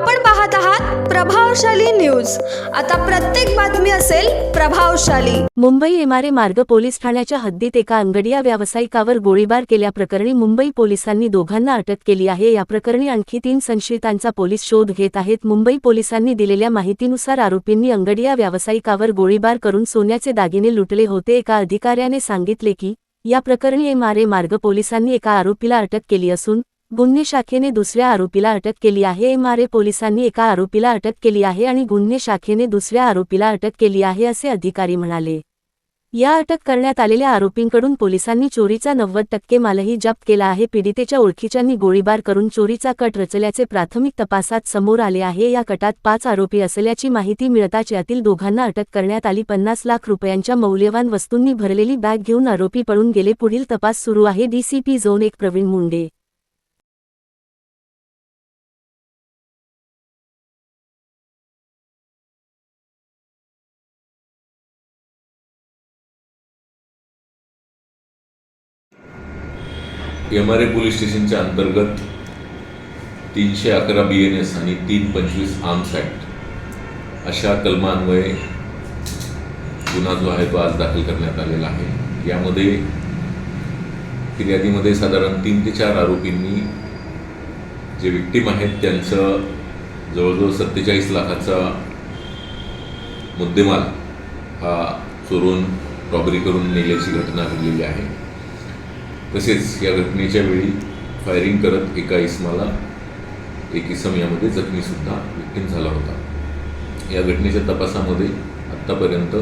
आपण पाहत आहात प्रभावशाली न्यूज. आता प्रत्येक बातमी असेल प्रभावशाली. मुंबई एमआरए मार्ग पोलीस ठाण्याच्या हद्दीत एका अंगडिया व्यावसायिकावर गोळीबार केल्याप्रकरणी मुंबई पोलिसांनी दोघांना अटक केली आहे. या प्रकरणी आणखी तीन संशयितांचा पोलीस शोध घेत आहेत. मुंबई पोलिसांनी दिलेल्या माहितीनुसार आरोपींनी अंगडिया व्यावसायिकावर गोळीबार करून सोन्याचे दागिने लुटले होते. एका अधिकाऱ्याने सांगितले की या प्रकरणी एमआरए मार्ग पोलिसांनी एका आरोपीला अटक केली असून गुन्हे शाखेने दुसऱ्या आरोपीला अटक केली आहे. एमआरए पोलिसांनी एका आरोपीला अटक केली आहे आणि गुन्हे शाखेने दुसऱ्या आरोपीला अटक केली आहे असे अधिकारी म्हणाले. या अटक करण्यात आलेल्या आरोपींकडून पोलिसांनी चोरीचा नव्वद टक्के मालही जप्त केला आहे. पीडितेच्या ओळखीच्यांनी गोळीबार करून चोरीचा कट रचल्याचे प्राथमिक तपासात समोर आले आहे. या कटात पाच आरोपी असल्याची माहिती मिळताच यातील दोघांना अटक करण्यात आली. पन्नास लाख रुपयांच्या मौल्यवान वस्तूंनी भरलेली बॅग घेऊन आरोपी पळून गेले. पुढील तपास सुरू आहे. डीसीपी झोन एक Praveen Munde M R A police स्टेशनच्या अंतर्गत तीनशे अकरा बी एन एस आणि तीन पंचवीस आर्म्स ॲक्ट अशा कलमान्वये गुन्हा जो आहे तो आज दाखल करण्यात आलेला आहे. यामध्ये फिर्यादीमध्ये साधारण तीन ते चार आरोपींनी जे विक्टीम आहेत त्यांचं जवळजवळ सत्तेचाळीस लाखाचा मुद्देमाल हा चोरून रॉबरी करून नेल्याची घटना घडलेली आहे. तसेच या घटनेच्या वेळी फायरिंग करत एका इसमाला एक इसम यामध्ये जखमीसुद्धा विक्टीम झाला होता. या घटनेच्या तपासामध्ये आत्तापर्यंत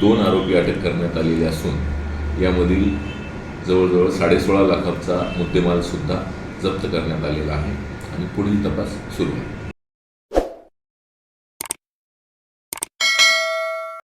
दोन आरोपी अटक करण्यात आलेले असून यामधील जवळजवळ साडेसोळा लाखाचा मुद्देमालसुद्धा जप्त करण्यात आलेला आहे आणि पुढील तपास सुरू आहे.